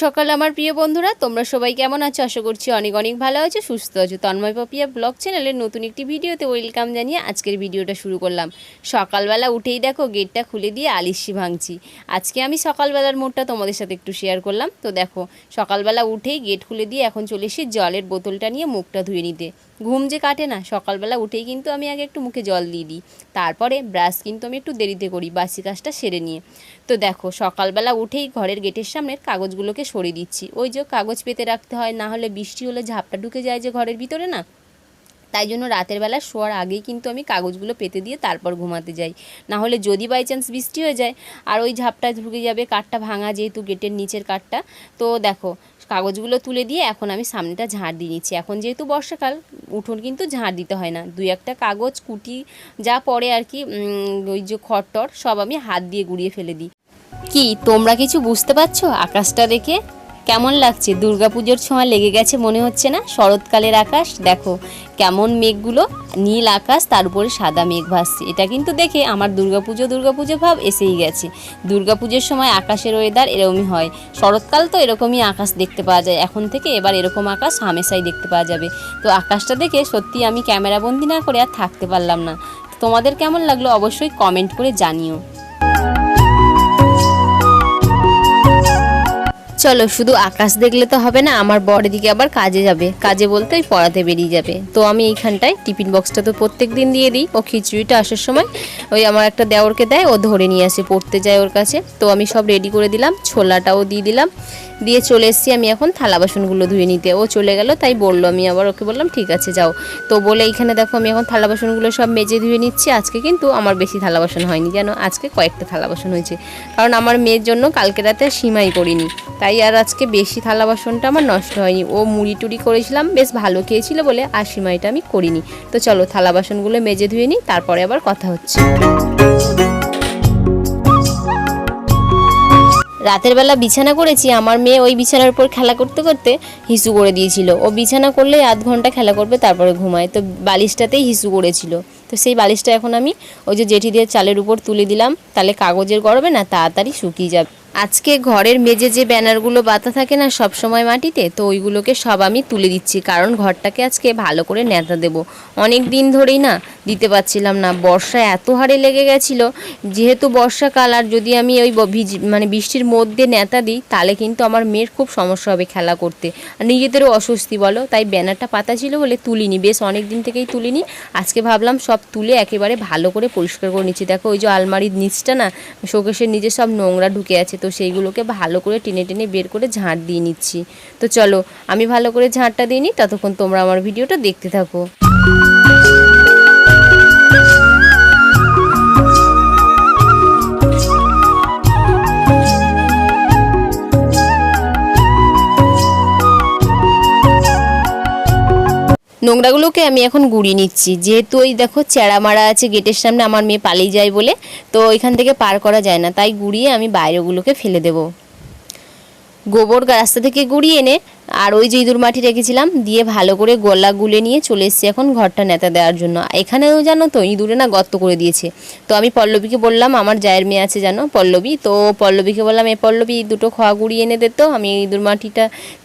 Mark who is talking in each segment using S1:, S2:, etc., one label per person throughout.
S1: সকাল, আমার প্রিয় বন্ধুরা। তোমরা সবাই কেমন আছো? আশা করছি অনেক অনেক ভালো আছো, সুস্থ আছো। তন্ময় পাপিয়া ব্লগ চ্যানেলের নতুন একটি ভিডিওতে ওয়েলকাম জানিয়ে আজকের ভিডিওটা শুরু করলাম। সকালবেলা উঠেই দেখো, গেটটা খুলে দিয়ে আলিশি ভাঙছি। আজকে আমি সকালবেলার মোডটা তোমাদের সাথে একটু শেয়ার করলাম। তো দেখো, সকালবেলা উঠেই গেট খুলে দিয়ে এখন চলে এসে জলের বোতলটা নিয়ে মুখটা ধুয়ে নিতে। ঘুম যে কাটে না, সকালবেলা উঠেই কিন্তু আমি আগে একটু মুখে জল দিয়ে দিই। তারপরে ব্রাশ কিন্তু আমি একটু দেরিতে করি বাসি কাজটা সেরে নিয়ে। তো দেখো, সকালবেলা উঠেই ঘরের গেটের সামনের কাগজগুলোকে সরিয়ে দিচ্ছি। ওই যে কাগজ পেতে রাখতে হয়, না হলে বৃষ্টি হলে ঝাপটা ঢুকে যায় যে ঘরের ভিতরে না। তাই জন্য রাতের বেলা শোয়ার আগেই কিন্তু আমি কাগজগুলো পেতে দিয়ে তারপর ঘুমাতে যাই। না হলে যদি বাই চান্স বৃষ্টি হয়ে যায়, আর ওই ঝাপটা ঢুকে যাবে, কাঠটা ভাঙা যেহেতু গেটের নিচের কাঠটা। তো দেখো কাগজগুলো তুলে দিয়ে এখন আমি সামনেটা ঝাড় দিয়ে নিচ্ছি। এখন যেহেতু বর্ষাকাল, উঠোন কিন্তু ঝাড় দিতে হয় না। দুই একটা কাগজ, কুটি, যা পড়ে আর কি ওই যে খড়টর সব আমি হাত দিয়ে গুড়িয়ে ফেলে দিই। কি, তোমরা কিছু বুঝতে পারছ আকাশটা দেখে? কেমন লাগছে? দুর্গাপুজোর ছোঁয়া লেগে গেছে মনে হচ্ছে না? শরৎকালের আকাশ, দেখো, কেমন মেঘগুলো, নীল আকাশ, তার উপরে সাদা মেঘ ভাসছে। এটা কিন্তু দেখে আমার দুর্গাপুজো দুর্গাপুজো ভাব এসেই গেছে। দুর্গাপুজোর সময় আকাশের ওয়েদার এরকমই হয়। শরৎকাল তো এরকমই আকাশ দেখতে পাওয়া যায়। এখন থেকে এবার এরকম আকাশ হামেশাই দেখতে পাওয়া যাবে। তো আকাশটা দেখে সত্যি আমি ক্যামেরাবন্দি না করে আর থাকতে পারলাম না। তোমাদের কেমন লাগল অবশ্যই কমেন্ট করে জানিও। চলো, শুধু আকাশ দেখলে তো হবে না, আমার বড় দিকে আবার কাজে যাবে। কাজে বলতে পড়াতে বেরিয়ে যাবে। তো আমি এইখানটায় টিফিন বক্সটা তো প্রত্যেক দিন দিয়ে দিই। ও খিচুড়িটা আসার সময় ওই আমার একটা দেওরকে দেয়, ও ধরে নিয়ে আসে, পড়তে যায় ওর কাছে। তো আমি সব রেডি করে দিলাম, ছোলাটাও দিয়ে দিলাম। দিয়ে চলে এসেছি আমি এখন থালা বাসনগুলো ধুয়ে নিতে। ও চলে গেল, তাই বলল আমি আবার ওকে বললাম, ঠিক আছে, যাও। তো বলে এইখানে দেখো আমি এখন থালা বাসনগুলো সব মেজে ধুয়ে নিচ্ছি। আজকে কিন্তু আমার বেশি থালা বাসন হয়নি, যেন আজকে কয়েকটা থালা বাসন হয়েছে। কারণ আমার মেয়ের জন্য কালকে রাতে সিমাই করিনি। তাই আর আজকে বেশি থালা বাসনটা আমার নষ্ট হয়নি। ও মুড়ি টুড়ি করেছিলাম, বেশ ভালো খেয়েছিল বলে আর সিমাইটা আমি করিনি। তো চলো থালা বাসনগুলো মেজে ধুয়ে নিই, তারপরে আবার কথা হচ্ছে। রাতের বেলা বিছানা করেছি, আমার মেয়ে ওই বিছানার উপর খেলা করতে করতে হিসু করে দিয়েছিল। ও বিছানা করলে আধ ঘণ্টা খেলা করবে, তারপরে ঘুমায়। তো বালিশটাতেই হিসু করেছিল। তো সেই বালিশটা এখন আমি ওই যে জেঠি দিয়ে চালের উপর তুলে দিলাম, তাহলে কাগজের গরমে না তাড়াতাড়ি শুকিয়ে যাবে। আজকে ঘরের মেজে যে ব্যানারগুলো বাতা থাকে না সব সময় মাটিতে, তো ওইগুলোকে সব আমি তুলে দিচ্ছি, কারণ ঘরটাকে আজকে ভালো করে নেতা দেব। অনেক দিন ধরেই না দিতে পারছিলাম না, বর্ষা এত হারে লেগে গেছিল, যেহেতু বর্ষাকাল আর যদি আমি ওই মানে বৃষ্টির মধ্যে নেতা দিই, তাহলে কিন্তু আমার মেয়ের খুব সমস্যা হবে খেলা করতে। আর নিজেদেরও অস্বস্তি বলো, তাই ব্যানারটা পাতা ছিল বলে তুলিনি, বেশ অনেক দিন থেকেই তুলিনি, আজকে ভাবলাম সব তুলে একেবারে ভালো করে পরিষ্কার করে নিচ্ছি। দেখো ওই যে আলমারির নিচটা না, শোকেশের নিচে সব নোংরা ঢুকে আছে তো সেইগুলোকে ভালো করে টেনে টেনে বের করে ঝাঁট দিয়ে নিচ্ছি। তো চলো, আমি ভালো করে ঝাঁটটা দিয়ে নিই, ততক্ষণ তোমরা আমার ভিডিওটা দেখতে থাকো। নোংরাগুলোকে আমি এখন গুড়িয়ে নিচ্ছি। যেহেতু ওই দেখো চেড়া মারা আছে, গেটের সামনে আমার মেয়ে পালিয়ে যায় বলে, তো এখান থেকে পার করা যায় না। তাই গুড়িয়ে আমি বাইরেগুলোকে ফেলে দেব। গোবর রাস্তা থেকে গুড়িয়ে এনে আর ওই যে ইঁদুর মাটি রেখেছিলাম, দিয়ে ভালো করে গলা গুলে নিয়ে চলে এসেছি এখন ঘরটা নেতা দেওয়ার জন্য। এখানেও জানো তো, ইঁদুরে না গর্ত করে দিয়েছে। তো আমি পল্লবীকে বললাম, আমার জায়ের মেয়ে আছে জানো, পল্লবী? তো পল্লবীকে বললাম, এ পল্লবী, দুটো খোয়া গুড়িয়ে এনে দে তো, আমি ইঁদুর মাটিটা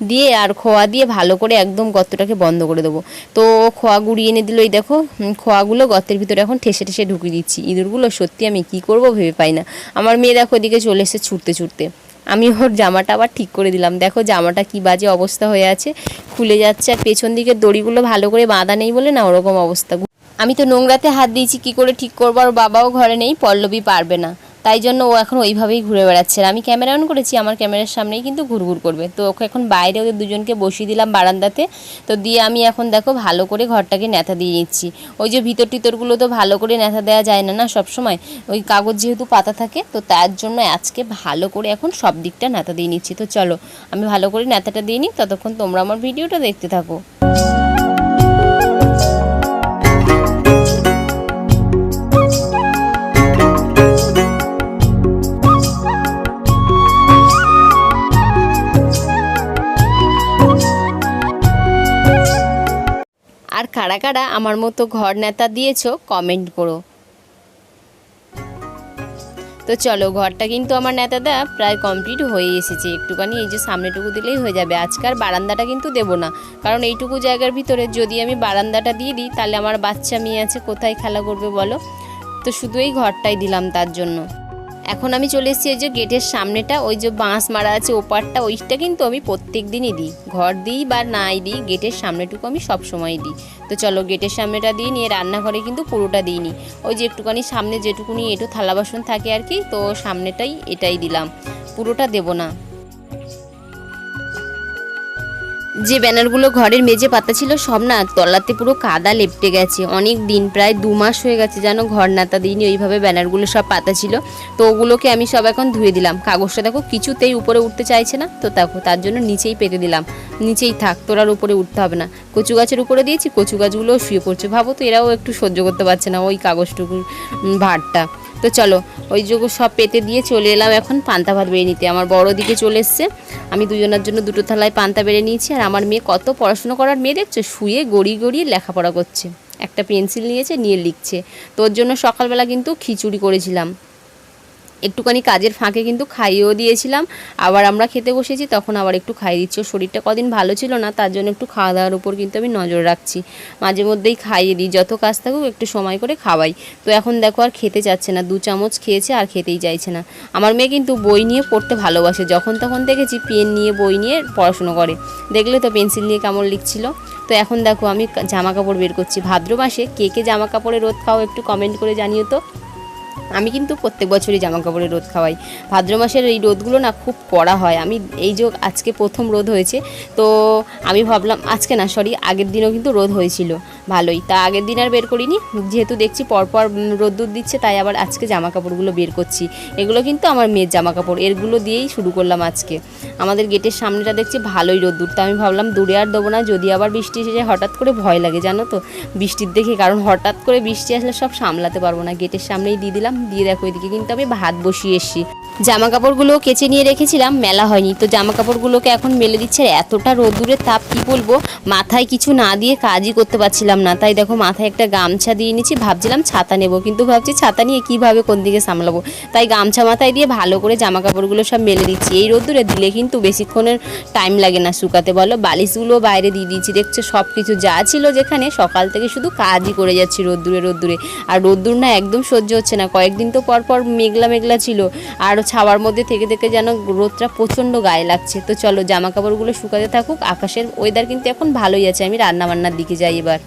S1: দিয়ে আর খোয়া দিয়ে ভালো করে একদম গর্তটাকে বন্ধ করে দেবো। তো খোয়া গুড়িয়ে এনে দিল, এই দেখো খোয়াগুলো গর্তের ভিতরে এখন ঠেসে ঠেসে ঢুকিয়ে দিচ্ছি। ইঁদুরগুলো সত্যি আমি কি করব ভেবে পাই না। আমার মেয়ে দেখো, ওদিকে চলে এসে ছুটতে ছুটতে। আমি ওর জামাটা আবার ঠিক করে দিলাম। দেখো জামাটা কি বাজে অবস্থা হয়ে আছে। খুলে যাচ্ছে আর পেছন দিকে দড়িগুলো ভালো করে বাঁধা নেই বলে না ওরকম অবস্থা। আমি তো নোংরাতে হাত দিয়েছি, কি করে ঠিক করব? আর বাবাও ঘরে নেই, পল্লবী পারবে না। তাই জন্য ও এখন ওইভাবেই ঘুরে বেড়াচ্ছে। আমি ক্যামেরা অন করেছি, আমার ক্যামেরার সামনেই কিন্তু ঘুরঘুর করবে। তো ওকে এখন বাইরে ওদের দুজনকে বসিয়ে দিলাম বারান্দাতে। তো দিয়ে আমি এখন দেখো ভালো করে ঘরটাকে নেতা দিয়ে নিচ্ছি। ওই যে ভিতর টিতরগুলো তো ভালো করে নেতা দেওয়া যায় না না সব সময় ওই কাগজ যেহেতু পাতা থাকে, তো তার জন্য আজকে ভালো করে এখন সব দিকটা নেতা দিয়ে নিচ্ছি। তো চলো, আমি ভালো করে নেতাটা দিয়ে নিই, ততক্ষণ তোমরা আমার ভিডিওটা দেখতে থাকো। কারা কারা আমার মতো ঘর নেতা দিয়েছ কমেন্ট করো। তো চলো, ঘরটা কিন্তু আমার নেতাদা প্রায় কমপ্লিট হয়ে এসেছে। একটুখানি এই যে সামনেটুকু দিলেই হয়ে যাবে। আজকার বারান্দাটা কিন্তু দেবো না। কারণ এইটুকু জায়গার ভিতরে যদি আমি বারান্দাটা দিয়ে দিই, তাহলে আমার বাচ্চা মেয়ে আছে, কোথায় খেলা করবে বলো? তো শুধু এই ঘরটাই দিলাম তার জন্য। এখন আমি চলে এসেছি ওই যে গেটের সামনেটা, ওই যে বাঁশ মারা আছে ওপারটা, ওইটা কিন্তু আমি প্রত্যেক দিনই দিই। ঘর দিই বা নাই দিই, গেটের সামনেটুকু আমি সব সময় দিই। তো চলো গেটের সামনেটা দিই নিয়ে রান্নাঘরে কিন্তু পুরোটা দিইনি। ওই যে একটুখানি সামনে যেটুকুনি একটু থালা বাসন থাকে আর কি, তো সামনেটাই এটাই দিলাম। পুরোটা দেবো না। যে ব্যানারগুলো ঘরের মেজে পাতা ছিল সব না তলাতে পুরো কাদা লেপটে গেছে। অনেক দিন, প্রায় দু মাস হয়ে গেছে যেন ঘর নাতা দিইনি, ওইভাবে ব্যানারগুলো সব পাতা ছিল। তো ওগুলোকে আমি সব এখন ধুয়ে দিলাম। কাগজটা দেখো, কিছুতেই উপরে উঠতে চাইছে না। তো দেখো, তার জন্য নিচেই পেতে দিলাম। নিচেই থাক তোরার উপরে উঠতে হবে না। কচু গাছের উপরে দিয়েছি, কচু গাছগুলোও শুয়ে পড়ছে। ভাবো তো এরাও একটু সহ্য করতে পারছে না ওই কাগজটুকুর ভারটা। তো চলো, ওই যোগ সব পেতে দিয়ে চলে এলাম এখন পান্তা ভাত বেড়ে নিতে। আমার বড় দিকে চলে এসছে। আমি দুজনের জন্য দুটো থালায় পান্তা বেড়ে নিয়েছি আর আমার মেয়ে কত পড়াশুনো করার মেয়ে দেখছ? শুয়ে গড়িয়ে গড়িয়ে লেখাপড়া করছে। একটা পেন্সিল নিয়েছে, নিয়ে লিখছে। তোর জন্য সকালবেলা কিন্তু খিচুড়ি করেছিলাম। একটুখানি কাজের ফাঁকে কিন্তু খাইয়েও দিয়েছিলাম। আবার আমরা খেতে বসেছি, তখন আবার একটু খাইয়ে দিচ্ছি। শরীরটা কদিন ভালো ছিল না, তার জন্য একটু খাওয়া দাওয়ার উপর কিন্তু আমি নজর রাখছি। মাঝে মধ্যেই খাইয়ে দিই, যত কাজ থাকুক একটু সময় করে খাওয়াই। তো এখন দেখো আর খেতে চাচ্ছে না, দু চামচ খেয়েছে আর খেতেই চাইছে না। আমার মেয়ে কিন্তু বই নিয়ে পড়তে ভালোবাসে। যখন তখন দেখেছি পেন নিয়ে বই নিয়ে পড়াশুনো করে। দেখলে তো পেন্সিল নিয়ে কেমন লিখছিল। তো এখন দেখো আমি জামা কাপড় বের করছি। ভাদ্র মাসে কে কে জামা কাপড়ে রোদ খাও একটু কমেন্ট করে জানিও তো। আমি কিন্তু প্রত্যেক বছরই জামা কাপড়ে রোদ খাওয়াই। ভাদ্র মাসের এই রোদগুলো না খুব কড়া হয়। আমি এই যে আজকে প্রথম রোদ হয়েছে, তো আমি ভাবলাম আজকে না সরি আগের দিনও কিন্তু রোদ হয়েছিল। ভালোই। তা আগের দিন আর বের করিনি। যেহেতু দেখছি, পরপর রোদ্দুর দিচ্ছে, তাই আবার আজকে জামা কাপড়গুলো বের করছি। এগুলো কিন্তু আমার মেয়ের জামা কাপড় এরগুলো দিয়েই শুরু করলাম আজকে। আমাদের গেটের সামনেটা দেখছি, ভালোই রোদ্দুর। তো আমি ভাবলাম, দূরে আর দেবো না, যদি আবার বৃষ্টি এসে যায়, হঠাৎ করে ভয় লাগে, জানো তো? বৃষ্টির দেখে, কারণ হঠাৎ করে বৃষ্টি আসলে সব সামলাতে পারব না। গেটের সামনেই দিয়ে দিলাম, দিয়ে দেখো এদিকে কিন্তু আমি ভাত বসিয়ে এসেছি। জামা কাপড়গুলো কেচে নিয়ে রেখেছিলাম, মেলা হয়নি। তো জামা কাপড়গুলোকে এখন মেলে দিচ্ছে এতটা রোদ্দুরের তাপ, কি বলব? মাথায় কিছু না দিয়ে কাজই করতে পারছিলাম না। তাই দেখো মাথায় একটা গামছা দিয়ে নিচ্ছি, ভাবছিলাম ছাতা নেব, কিন্তু ভাবছি ছাতা নিয়ে কীভাবে কোন দিকে সামলাবো। তাই গামছা মাথায় দিয়ে ভালো করে জামা কাপড়গুলো সব মেলে দিচ্ছি। এই রোদ্দুরে দিলে কিন্তু বেশিক্ষণের টাইম লাগে না শুকাতে, বলো? বালিশগুলো বাইরে দিয়ে দিয়েছি, দেখছ? সব কিছু যা ছিল যেখানে, সকাল থেকে শুধু কাজই করে যাচ্ছি রোদ্দুরে রোদ্দুরে। আর রোদ্দুর না একদম সহ্য হচ্ছে না। কয়েকদিন তো পর পর মেঘলা মেঘলা ছিল। আর ছাওয়ার মধ্যে থেকে থেকে যেন রোদটা প্রচণ্ড গায়ে লাগছে। তো চলো জামা কাপড়গুলো শুকাতে থাকুক। আকাশের ওয়েদার কিন্তু এখন ভালোই আছে। আমি রান্না বান্নার দিকে যাই এবার।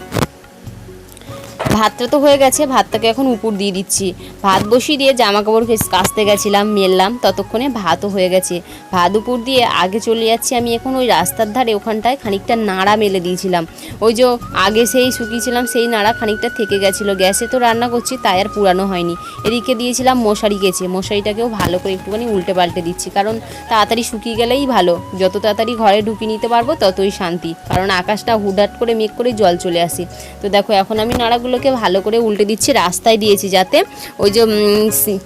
S1: ভাতটা তো হয়ে গেছে, ভাতটাকে এখন উপর দিয়ে দিচ্ছি। ভাত বসিয়ে দিয়ে জামা কাপড় কাচতে গেছিলাম, মেললাম, ততক্ষণে ভাতও হয়ে গেছে। ভাত উপর দিয়ে আগে চলে যাচ্ছি, আমি এখন ওই রাস্তার ধারে ওখানটায় খানিকটা নাড়া মেলে দিয়েছিলাম। ওই যে আগে সেই শুকিয়েছিলাম, সেই নাড়া খানিকটা থেকে গেছিল। গ্যাসে তো রান্না করছি, তাই আর পুরানো হয়নি। এদিকে দিয়েছিলাম মশারি গেছে মশারিটাকেও ভালো করে একটুখানি উল্টে পাল্টে দিচ্ছি, কারণ তাড়াতাড়ি শুকিয়ে গেলেই ভালো। যত তাড়াতাড়ি ঘরে ঢুকিয়ে নিতে পারব, ততই শান্তি। কারণ আকাশটা হুডাট করে মেঘ করে জল চলে আসে। তো দেখো, এখন আমি নাড়াগুলোকে ভালো করে উল্টে দিচ্ছি, রাস্তায় দিয়েছি যাতে ওই যে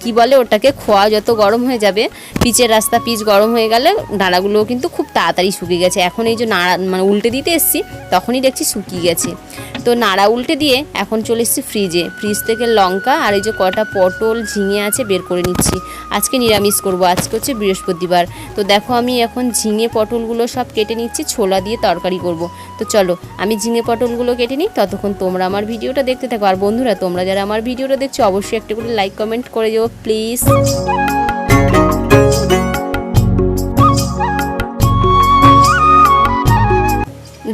S1: কি বলে ওটাকে, খোয়া যত গরম হয়ে যাবে, পিচের রাস্তা পিচ গরম হয়ে গেলে নাড়াগুলো কিন্তু খুব তাড়াতাড়ি শুকিয়ে গেছে। এখন এই যে নাড়া মানে উল্টে দিতে এসছি, তখনই দেখছি শুকিয়ে গেছে। তো নাড়া উল্টে দিয়ে এখন চলে এসেছি ফ্রিজে ফ্রিজ থেকে লঙ্কা আর এই যে কটা পটল, ঝিঙে আছে বের করে নিচ্ছি। আজকে নিরামিষ করব, আজকে হচ্ছে বৃহস্পতিবার। তো দেখো আমি এখন ঝিঙে পটলগুলো সব কেটে নিচ্ছি, ছোলা দিয়ে তরকারি করব। তো চলো, আমি ঝিঙে পটলগুলো কেটে নিই, ততক্ষণ তোমরা আমার ভিডিওটা দেখতে থাকো। আর বন্ধুরা, তোমরা যারা আমার ভিডিওটা দেখছ, অবশ্যই একটা করে লাইক কমেন্ট করে যাও প্লিজ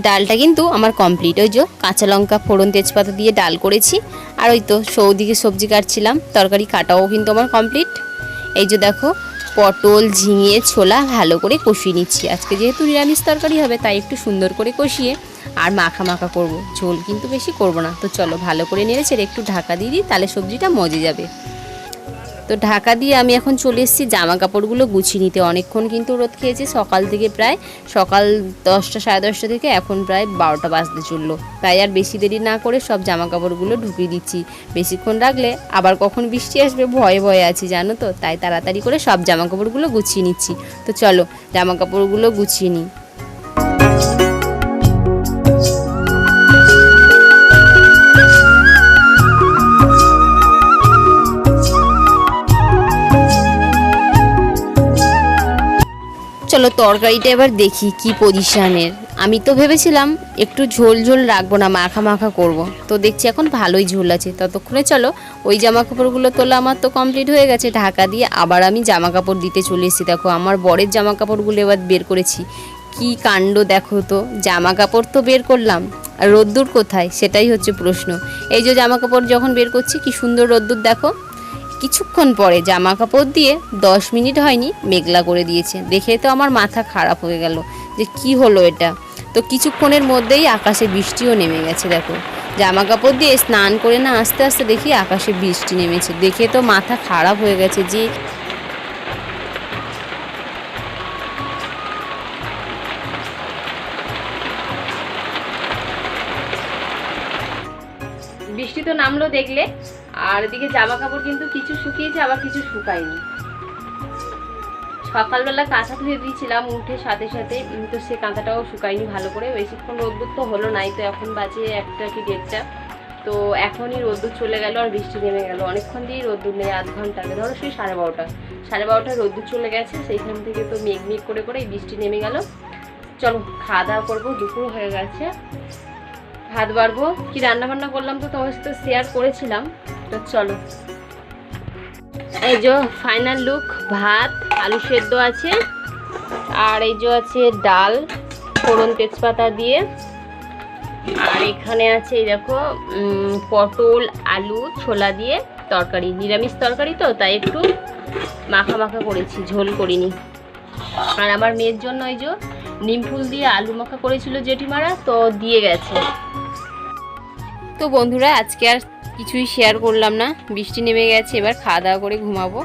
S1: ডালটা কিন্তু আমার কমপ্লিট ওই যে কাঁচা লঙ্কা, ফোড়ন, তেজপাতা দিয়ে ডাল করেছি। আর ওই তো সৌদিকে সবজি কাটছিলাম, তরকারি কাটাও কিন্তু আমার কমপ্লিট এই যে দেখো পটল, ঝিঙে, ছোলা ভালো করে কষিয়ে নিচ্ছি। আজকে যেহেতু নিরামিষ তরকারি হবে, তাই একটু সুন্দর করে কষিয়ে আর মাখা মাখা করব। ঝোল কিন্তু বেশি করব না। তো চলো ভালো করে নেড়ে ছেড়ে একটু ঢাকা দিয়ে দিই, তাহলে সবজিটা মজে যাবে। তো ঢাকা দিয়ে আমি এখন চলে এসেছি। জামা কাপড়গুলো গুছিয়ে নিতে। অনেকক্ষণ কিন্তু রোদ খেয়েছি। সকাল থেকে প্রায় সকাল দশটা, সাড়ে দশটা থেকে এখন প্রায় বারোটা বাজতে চলল। তাই আর বেশি দেরি না করে সব জামা কাপড়গুলো ঢুকিয়ে দিচ্ছি। বেশিক্ষণ রাখলে আবার কখন বৃষ্টি আসবে ভয়ে ভয়ে আছি, জানো তো? তাই তাড়াতাড়ি করে সব জামা কাপড়গুলো গুছিয়ে নিচ্ছি। তো চলো জামা কাপড়গুলো গুছিয়ে নিই। চলো তরকারিটা এবার দেখি কি পজিশনের আমি তো ভেবেছিলাম একটু ঝোল ঝোল রাখব না, মাখা মাখা করব। তো দেখছি এখন ভালোই ঝোল আছে। ততক্ষণে চলো, ওই জামা কাপড়গুলো তোলা আমার তো কমপ্লিট হয়ে গেছে। ঢাকা দিয়ে আবার আমি জামা কাপড় দিতে চলে এসেছি। দেখো, আমার বরের জামা কাপড়গুলো এবার বের করেছি। কি কাণ্ড দেখো তো। জামা কাপড় তো বের করলাম। আর রোদ্দুর কোথায়? সেটাই হচ্ছে প্রশ্ন। এই যে জামা কাপড় যখন বের করছি, কি সুন্দর রোদ্দুর দেখো। কিছুক্ষণ পরে জামা কাপড় দিয়ে দশ মিনিট হয়নি মেঘলা করে দিয়েছে। দেখে তো আমার মাথা খারাপ হয়ে গেল যে কি হলো এটা। তো কিছুক্ষণের মধ্যেই আকাশে বৃষ্টিও নেমে গেছে, দেখো। জামা কাপড় দিয়ে স্নান করে না আস্তে আস্তে দেখি আকাশে বৃষ্টি নেমেছে। দেখে তো মাথা খারাপ হয়ে গেছে যে বৃষ্টি তো নামলো দেখলে। আর এদিকে জামা কাপড় কিন্তু কিছু শুকিয়েছে আবার কিছু শুকায়নি। সকালবেলা কাঁথা ধুয়ে দিয়েছিলাম উঠে সাথে সাথে উম, তো সে কাঁথাটাও শুকায়নি ভালো করে। বেশিক্ষণ রোদ্দুর তো হলো নাই তো এখন বাজে একটা কি দেড়টা। তো এখনই রোদ্দুর চলে গেল আর বৃষ্টি নেমে গেল। অনেকক্ষণ দিয়েই রোদ্দুর নেই আধ ঘণ্টা আগে। ধরো সেই সাড়ে বারোটা। সাড়ে বারোটায় রোদ্দুর চলে গেছে সেইখান থেকে তো মেঘ মেঘ করে করে বৃষ্টি নেমে গেল। চলো খাওয়া দাওয়া করব দুপুর হয়ে গেছে। ভাত বাড়বো। কি রান্না বান্না করলাম তো তোমার সাথে শেয়ার করেছিলাম। তো চলো। এই যে ফাইনাল লুক ভাত, আলু সেদ্ধ আছে, আর এই যে আছে ডাল, ফোড়ন তেজপাতা দিয়ে। আর এখানে আছে, এই দেখো পটল, আলু, ছোলা দিয়ে তরকারি, নিরামিষ তরকারি তো, তাই একটু মাখা মাখা করেছি, ঝোল করিনি। আর আমার মেয়ের জন্য এই যে নিম ফুল দিয়ে আলু মাখা করেছিল জেঠিমারা, তো দিয়ে গেছে। তো বন্ধুরা, আজকে আর কিছুই শেয়ার করলাম না। বৃষ্টি নেমে গেছে, এবার খাওয়া দাওয়া করে ঘুমাবো।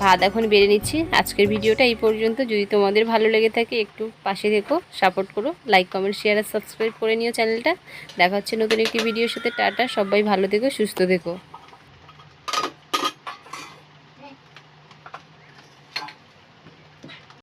S1: ভাত এখন বেড়ে নিচ্ছি। আজকের ভিডিওটা এই পর্যন্ত। যদি তোমাদের ভালো লেগে থাকে, একটু পাশে দেখো সাপোর্ট করো লাইক কমেন্ট শেয়ার আর সাবস্ক্রাইব করে নিও চ্যানেলটা। দেখা হচ্ছে নতুন একটি ভিডিওর সাথে। টাটা, সবাই ভালো থেকো, সুস্থ থেকো।